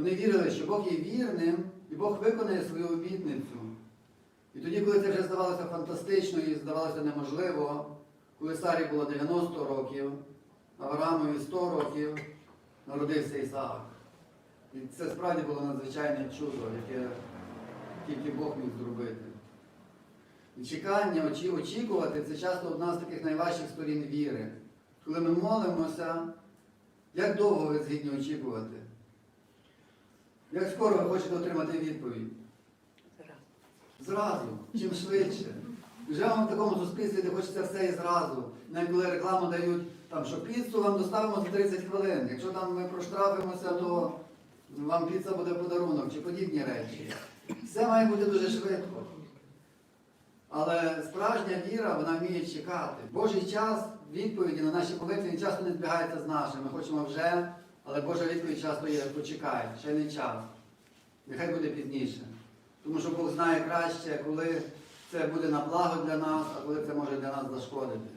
Вони вірили, що Бог є вірним і Бог виконає свою обітницю. І тоді, коли це вже здавалося фантастично і здавалося неможливо, коли Сарі було 90 років, Авраамові 100 років, народився Ісаак. І це справді було надзвичайне чудо, яке тільки Бог міг зробити. І чекання, очі- очікувати це часто одна з таких найважчих сторін віри. Коли ми молимося, як довго ви згідні очікувати? Як скоро ви хочете отримати відповідь? Зразу, чим швидше. Живемо в такому суспільстві, де хочеться все і зразу. Навіть коли рекламу дають, там, що піцу вам доставимо за 30 хвилин. Якщо там ми проштрафимося, то вам піца буде подарунок чи подібні речі. Все має бути дуже швидко. Але справжня віра, вона вміє чекати. Божий час відповіді на наші молитви часто не збігається з нашим. Ми хочемо вже, але Божа відповідь часто є, почекай, ще не час. Нехай буде пізніше. Тому що Бог знає краще, коли це буде на благо для нас, а коли це може для нас зашкодити.